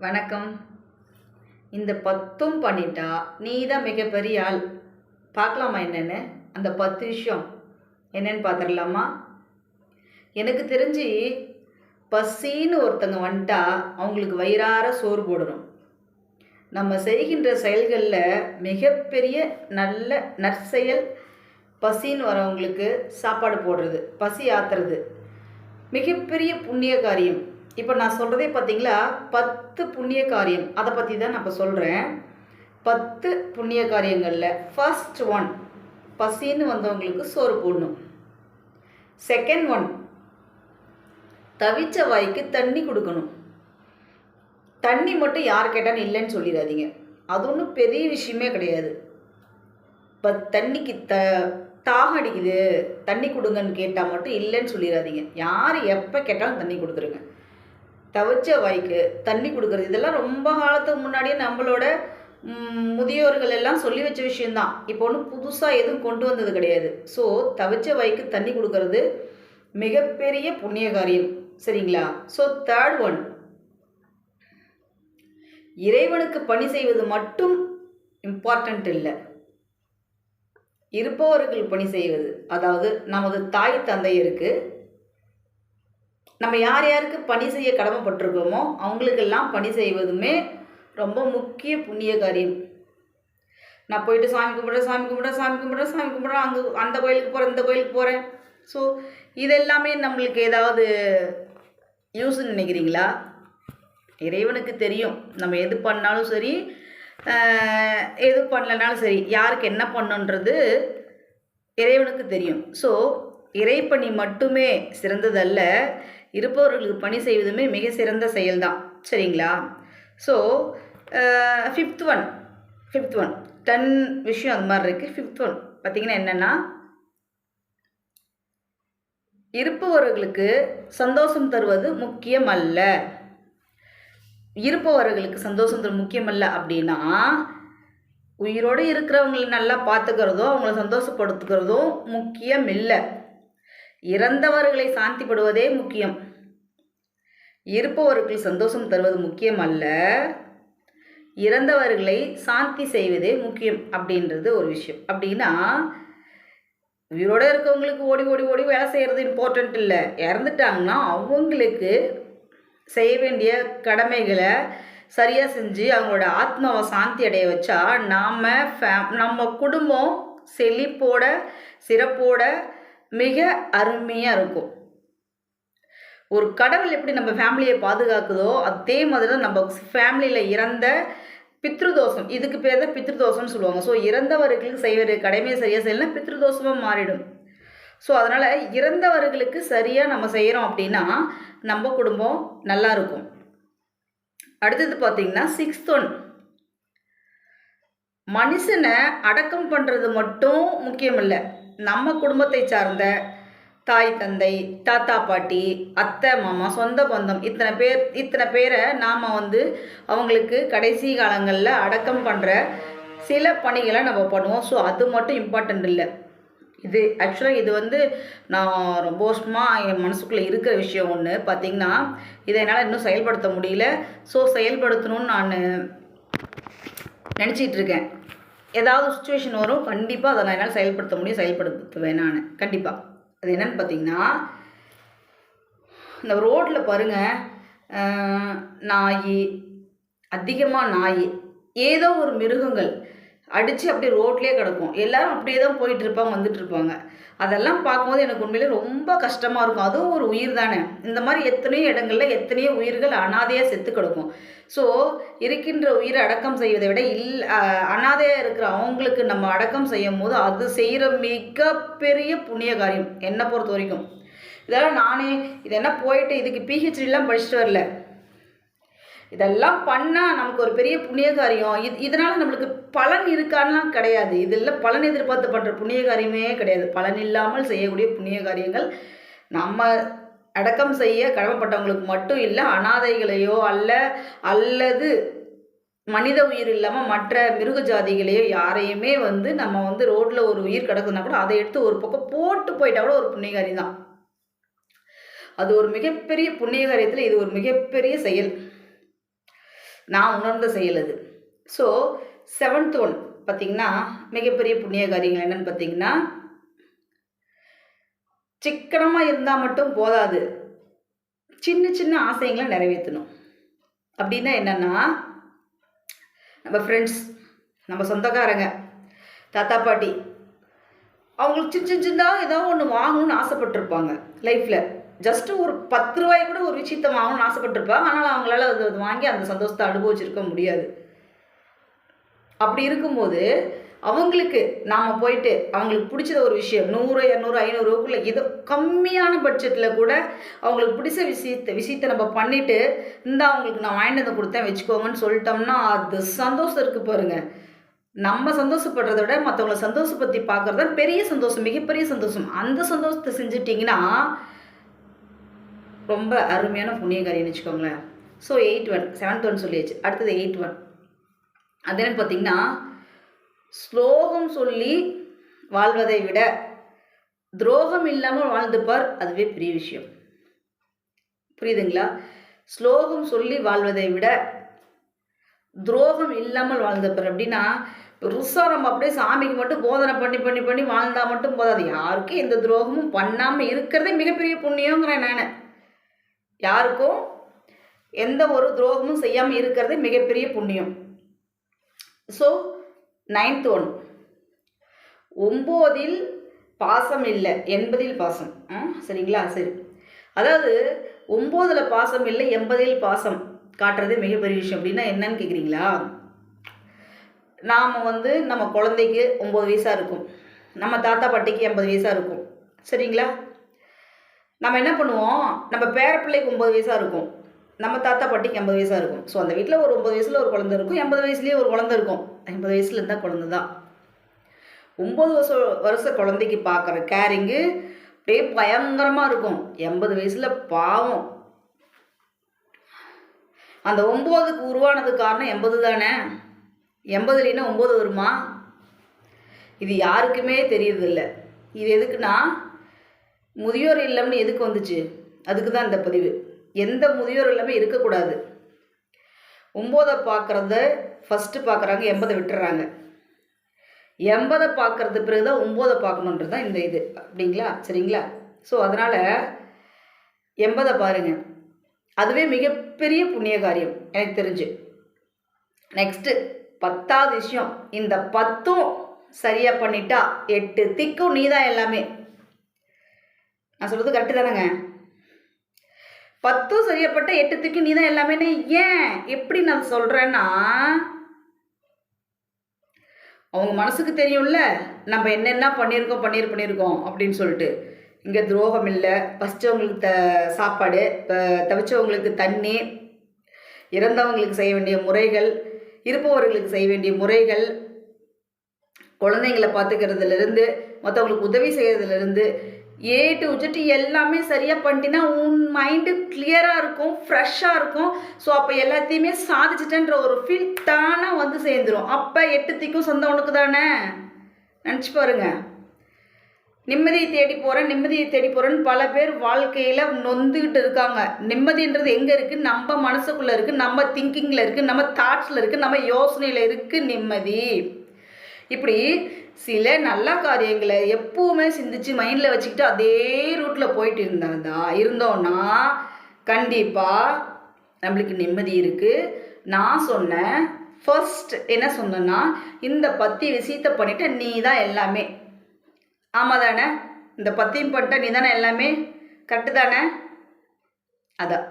வணக்கம். இந்த பத்தும் பண்ணிட்டா நீ தான் மிகப்பெரிய ஆள். பார்க்கலாமா என்னென்னு? அந்த பத்து விஷயம். என்னென்னு பார்த்துடலாமா? எனக்கு தெரிஞ்சு பசின்னு ஒருத்தங்க வந்துட்டா அவங்களுக்கு வயிறார சோறு போடணும். நம்ம செய்கின்ற செயல்களில் மிகப்பெரிய நல்ல நற்செயல் பசின்னு வரவங்களுக்கு சாப்பாடு போடுறது பசி ஆத்துறது. மிகப்பெரிய புண்ணிய காரியம் இப்போ நான் சொல்கிறதே பார்த்தீங்களா? பத்து புண்ணிய காரியம். அதை பற்றி தான் நான் இப்போ சொல்கிறேன் பத்து புண்ணிய காரியங்களில் ஃபர்ஸ்ட் ஒன் பசின்னு வந்தவங்களுக்கு சோறு போடணும். செகண்ட் ஒன் தவிச்ச வாய்க்கு தண்ணி கொடுக்கணும். தண்ணி மட்டும் யார் கேட்டாலும் இல்லைன்னு சொல்லிடாதீங்க. அது ஒன்றும் பெரிய விஷயமே கிடையாது. இப்போ தண்ணிக்கு த தாகம் அடிக்குது. தண்ணி கொடுங்கன்னு கேட்டால் மட்டும் இல்லைன்னு சொல்லிடாதீங்க. யார் எப்போ கேட்டாலும் தண்ணி கொடுத்துருங்க. தவிச்ச வாய்க்கு தண்ணி கொடுக்குறது. இதெல்லாம் ரொம்ப காலத்துக்கு முன்னாடியே நம்மளோட முதியோர்கள் எல்லாம் சொல்லி வச்ச விஷயந்தான் இப்போ ஒன்றும் புதுசாக எதுவும் கொண்டு வந்தது கிடையாது. ஸோ தவிச்ச வாய்க்கு தண்ணி கொடுக்கறது மிகப்பெரிய புண்ணிய காரியம். சரிங்களா? ஸோ தேர்ட் ஒன் இறைவனுக்கு பணி செய்வது மட்டும் இம்பார்ட்டண்ட் இல்லை. இருப்பவர்கள் பணி செய்வது. அதாவது நமது தாய் தந்தையருக்கு நம்ம யார் யாருக்கு பணி செய்ய கடமைப்பட்டிருக்கோமோ அவங்களுக்கெல்லாம் பணி செய்வதுமே ரொம்ப முக்கிய புண்ணிய காரியம். நான் போயிட்டு சாமி கும்பிட்றேன் சாமி கும்பிட்றேன் சாமி கும்பிட்றேன் சாமி கும்பிட்றேன் அங்கே அந்த கோயிலுக்கு போகிறேன் இந்த கோயிலுக்கு போகிறேன் ஸோ இதெல்லாமே நம்மளுக்கு ஏதாவது யூஸ்ன்னு நினைக்கிறீங்களா? இறைவனுக்கு தெரியும். நம்ம எது பண்ணாலும் சரி எது பண்ணலனாலும் சரி யாருக்கு என்ன பண்ணணுன்றது இறைவனுக்கு தெரியும். ஸோ இறைப்பணி மட்டுமே சிறந்ததல்ல. இருப்பவர்களுக்கு பணி செய்வதுமே மிக சிறந்த செயல்தான். சரிங்களா? So fifth one fifth one ten விஷயம் அது மாதிரி இருக்குது ஃபிஃப்த் ஒன் பார்த்தீங்கன்னா என்னென்னா இருப்பவர்களுக்கு சந்தோஷம் தருவது முக்கியம் அல்ல இருப்பவர்களுக்கு சந்தோஷம் தரும் முக்கியமல்ல அப்படின்னா உயிரோடு இருக்கிறவங்களை நல்லா பார்த்துக்கிறதும் அவங்கள சந்தோஷப்படுத்துக்கிறதும் முக்கியம் இல்லை இறந்தவர்களை சாந்திப்படுவதே முக்கியம். இருப்பவர்கள் சந்தோஷம் தருவது முக்கியம் அல்ல. இறந்தவர்களை சாந்தி செய்வதே முக்கியம் அப்படின்றது ஒரு விஷயம். அப்படின்னா உயிரோடு இருக்கவங்களுக்கு ஓடி ஓடி ஓடி வேலை செய்கிறது இம்பார்ட்டண்ட் இல்லை. இறந்துட்டாங்கன்னா அவங்களுக்கு செய்ய வேண்டிய கடமைகளை சரியாக செஞ்சு அவங்களோட ஆத்மாவை சாந்தி அடைய வச்சா நாம் ஃபேம் நம்ம குடும்பம் செழிப்போட சிறப்போட மிக அருமையாக இருக்கும். ஒரு கடவுள் எப்படி நம்ம ஃபேமிலியை பாதுகாக்குதோ அதே மாதிரி தான் நம்ம ஃபேமிலியில் இறந்த பித்ருதோஷம். இதுக்கு பேர் தான் பித்ருதோஷம்னு சொல்லுவாங்க. ஸோ இறந்தவர்களுக்கு செய்வது கடமையை சரியாக செய்யலாம் பித்ருதோஷமாக மாறிடும். ஸோ அதனால் இறந்தவர்களுக்கு சரியாக நம்ம செய்கிறோம் அப்படின்னா நம்ம குடும்பம் நல்லா இருக்கும். அடுத்தது பார்த்தீங்கன்னா சிக்ஸ்த் ஒன் மனுஷனை அடக்கம் பண்ணுறது மட்டும் முக்கியம் இல்லை நம்ம குடும்பத்தை சார்ந்த தாய் தந்தை தாத்தா பாட்டி அத்தை மாமா சொந்த பந்தம் இத்தனை பேர் இத்தனை பேரை நாம் வந்து அவங்களுக்கு கடைசி காலங்களில் அடக்கம் பண்ணுற சில பணிகளை நம்ம பண்ணுவோம். ஸோ அது மட்டும் இம்பார்ட்டண்ட் இல்லை. இது ஆக்சுவலாக இது வந்து நான் ரொம்ப வருஷமாக என் மனசுக்குள்ளே இருக்கிற விஷயம் ஒன்று பார்த்தீங்கன்னா இதை என்னால் இன்னும் செயல்படுத்த முடியல. ஸோ செயல்படுத்தணும்னு நான் நினச்சிட்டு இருக்கேன். ஏதாவது சுச்சுவேஷன் வரும் கண்டிப்பாக அதை நான் என்னால் செயல்படுத்த முடியும் செயல்படுத்துவேன் நான். கண்டிப்பாக அது என்னென்னு பார்த்தீங்கன்னா இந்த ரோட்டில் பாருங்கள் நாய் அதிகமாக நாய் ஏதோ ஒரு மிருகங்கள். அடித்து அப்படியே ரோட்லேயே கிடக்கும். எல்லாரும் அப்படியே தான் போயிட்டு இருப்பாங்க வந்துட்டு இருப்பாங்க அதெல்லாம் பார்க்கும்போது எனக்கு உண்மையிலே ரொம்ப கஷ்டமாக இருக்கும். அதுவும் ஒரு உயிர் தானே. இந்த மாதிரி எத்தனையோ இடங்கள்ல எத்தனையோ உயிர்கள் அனாதையாக செத்து கிடக்கும். ஸோ இருக்கின்ற உயிரை அடக்கம் செய்வதை விட இல் அனாதையாக இருக்கிற அவங்களுக்கு நம்ம அடக்கம் செய்யும் போது அது செய்கிற மிகப்பெரிய புண்ணிய காரியம். என்னை பொறுத்த வரைக்கும். இதெல்லாம் நானே இது என்ன போயிட்டு இதுக்கு பிஹெச்டிலாம் படிச்சுட்டு வரல. இதெல்லாம் பண்ணால் நமக்கு ஒரு பெரிய புண்ணிய காரியம் இது இதனால் நம்மளுக்கு பலன் இருக்கான்லாம் கிடையாது. இதில் பலன் எதிர்பார்த்து பண்ணுற புண்ணிய காரியமே கிடையாது. பலன் இல்லாமல் செய்யக்கூடிய புண்ணிய காரியங்கள் நம்ம அடக்கம் செய்ய கடமைப்பட்டவங்களுக்கு மட்டும் இல்லை அனாதைகளையோ அல்ல அல்லது மனித உயிர் இல்லாமல் மற்ற மிருக ஜாதிகளையோ யாரையுமே வந்து நம்ம வந்து ரோட்டில் ஒரு உயிர் கிடக்குன்னா கூட அதை எடுத்து ஒரு பக்கம் போட்டு போயிட்டா கூட ஒரு புண்ணியகாரி தான் அது ஒரு மிகப்பெரிய புண்ணிய காரியத்தில் இது ஒரு மிகப்பெரிய செயல். நான் உணர்ந்த செயல் அது. ஸோ செவன்த் ஒன் பார்த்திங்கன்னா மிகப்பெரிய புண்ணிய காரியங்கள் என்னென்னு பார்த்தீங்கன்னா சிக்கனமாக இருந்தால் மட்டும் போதாது. சின்ன சின்ன ஆசைங்களை நிறைவேற்றணும். அப்படின்னா என்னென்னா நம்ம ஃப்ரெண்ட்ஸ் நம்ம சொந்தக்காரங்க தாத்தா பாட்டி அவங்களுக்கு சின்ன சின்ன சின்னதாக ஏதோ ஒன்று வாங்கணும்னு ஆசைப்பட்டிருப்பாங்க லைஃப்பில் ஜஸ்ட்டு ஒரு பத்து ரூபாய் கூட ஒரு விஷயத்தை வாங்கணும்னு ஆசைப்பட்டிருப்பாங்க ஆனால் அவங்களால அது அது வாங்கி அந்த சந்தோஷத்தை அனுபவிச்சிருக்க முடியாது. அப்படி இருக்கும்போது அவங்களுக்கு நாம் போயிட்டு அவங்களுக்கு பிடிச்சத ஒரு விஷயம் நூறு இரநூறு ஐநூறுரூவாக்குள்ள இதோ கம்மியான பட்ஜெட்டில் கூட அவங்களுக்கு பிடிச்ச விஷயத்தை விஷயத்தை நம்ம பண்ணிவிட்டு இந்த அவங்களுக்கு நான் வாங்கிட்டு வந்து கொடுத்தேன் வச்சுக்கோங்கன்னு சொல்லிட்டோம்னா அது சந்தோஷம் இருக்குது பாருங்கள் நம்ம சந்தோஷப்படுறத விட மற்றவங்கள சந்தோஷப்படுத்தி பார்க்குறது தான் பெரிய சந்தோஷம் மிகப்பெரிய சந்தோஷம். அந்த சந்தோஷத்தை செஞ்சுட்டிங்கன்னா ரொம்ப அருமையான புண்ணிய வச்சுக்கோங்களேன். So eight one seventh one சொல்லியாச்சு. அடுத்தது எயிட் ஒன் அது என்னன்னு பார்த்தீங்கன்னா ஸ்லோகம் சொல்லி வாழ்வதை விட துரோகம் இல்லாமல் வாழ்ந்துப்பார். அதுவே பெரிய விஷயம். புரியுதுங்களா? ஸ்லோகம் சொல்லி வாழ்வதை விட துரோகம் இல்லாமல் வாழ்ந்தப்பார். அப்படின்னா பெருசாக நம்ம அப்படியே சாமிக்கு மட்டும் போதனை பண்ணி பண்ணி பண்ணி வாழ்ந்தால் மட்டும் போதாது. யாருக்கும் எந்த துரோகமும் பண்ணாமல் இருக்கிறதே மிகப்பெரிய புண்ணியங்கிறேன் நான். யாருக்கும் எந்த ஒரு துரோகமும் செய்யாமல் இருக்கிறது மிகப்பெரிய புண்ணியம். ஸோ நைன்த் ஒன் ஒம்போதில் பாசம் இல்லை எண்பதில் பாசம். சரிங்களா? சரி. அதாவது ஒம்போதில் பாசம் இல்லை எண்பதில் பாசம் காட்டுறது மிகப்பெரிய விஷயம். அப்படின்னா என்னன்னு கேட்குறீங்களா நாம் வந்து நம்ம குழந்தைக்கு ஒம்பது வயசாக இருக்கும். நம்ம தாத்தா பாட்டிக்கு எண்பது வயசாக இருக்கும். சரிங்களா? நம்ம என்ன பண்ணுவோம்? நம்ம பேர பிள்ளைக்கு ஒம்பது வயசாக இருக்கும். நம்ம தாத்தா பாட்டிக்கு எண்பது வயசாக இருக்கும். ஸோ அந்த வீட்டில் ஒரு ஒம்பது வயசில் ஒரு குழந்தை இருக்கும். எண்பது வயசுலேயே ஒரு குழந்தை இருக்கும். ஐம்பது வயசில் இருந்தால் குழந்தை தான். ஒம்பது வருஷம் வருஷ குழந்தைக்கு பார்க்குற கேரிங்கு அப்படியே பயங்கரமாக இருக்கும். எண்பது வயசில் பாவம். அந்த ஒம்போதுக்கு உருவானது காரணம் எண்பது தானே? எண்பதுலேன்னா ஒம்பது வருமா? இது யாருக்குமே தெரியறதில்ல. இது எதுக்குன்னா முதியோர் இல்லம்னு எதுக்கு வந்துச்சு? அதுக்கு தான் இந்த பதிவு. எந்த முதியோர் இல்லமே இருக்கக்கூடாது. ஒம்போதை பார்க்குறத ஃபஸ்ட்டு பார்க்குறாங்க எண்பதை விட்டுறாங்க. எண்பதை பார்க்குறது பிறகு தான் ஒம்போதை பார்க்கணுன்றது தான் இந்த இது. அப்படிங்களா? சரிங்களா? ஸோ அதனால் எண்பதை பாருங்கள் அதுவே மிகப்பெரிய புண்ணிய காரியம் எனக்கு தெரிஞ்சு. நெக்ஸ்ட்டு பத்தாவது விஷயம். இந்த பத்தும் சரியாக பண்ணிட்டா எட்டு திக்கும் நீ தான் எல்லாமே. நான் சொல்கிறது கரெக்டு தானேங்க? பத்தும் சரியப்பட்ட எட்டு திக்கும் நீ தான் எல்லாமே ஏன்? எப்படி நான் சொல்கிறேன்னா அவங்க மனசுக்கு தெரியும்ல நம்ம என்னென்ன பண்ணியிருக்கோம் பண்ணிரு பண்ணியிருக்கோம் அப்படின்னு சொல்லிட்டு. இங்கே துரோகம் இல்லை. பசித்தவங்களுக்கு த சாப்பாடு தவிச்சவங்களுக்கு தண்ணி இறந்தவங்களுக்கு செய்ய வேண்டிய முறைகள் இருப்பவர்களுக்கு செய்ய வேண்டிய முறைகள் குழந்தைங்களை பார்த்துக்கிறதுலேருந்து மற்றவங்களுக்கு உதவி செய்கிறதுலேருந்து ஏ டு உஜட்டு எல்லாமே சரியாக பண்ணிட்டீங்கன்னா உன் மைண்டு கிளியராக இருக்கும் ஃப்ரெஷ்ஷாக இருக்கும். ஸோ அப்போ எல்லாத்தையுமே சாதிச்சிட்டேன்ற ஒரு ஃபீல் தானே வந்து சேர்ந்துடும் அப்போ எட்டு திக்கும் சொந்தவனுக்கு தானே? நினச்சி பாருங்கள் நிம்மதியை தேடி போகிறேன் நிம்மதியை தேடி போகிறேன்னு பல பேர் வாழ்க்கையில் நொந்துக்கிட்டு இருக்காங்க. நிம்மதின்றது எங்கே இருக்குது நம்ம மனசுக்குள்ளே இருக்குது நம்ம திங்கிங்கில் இருக்குது நம்ம தாட்ஸில் இருக்குது நம்ம யோசனையில் இருக்குது நிம்மதி. இப்படி சில நல்ல காரியங்களை எப்பவுமே சிந்திச்சு மைண்டில் வச்சுக்கிட்டு அதே ரூட்டில் போயிட்டு இருந்தாதா? இருந்தோன்னா கண்டிப்பாக நம்மளுக்கு நிம்மதி இருக்குது நான் சொன்னேன் ஃபர்ஸ்ட் என்ன சொன்னேன்னா இந்த பத்தி விஷயத்தை பண்ணிவிட்டு நீ தான் எல்லாமே. ஆமாம் தானே? இந்த பத்தியும் பண்ணிட்ட நீ தானே எல்லாமே? கரெக்டு தானே? அதான்.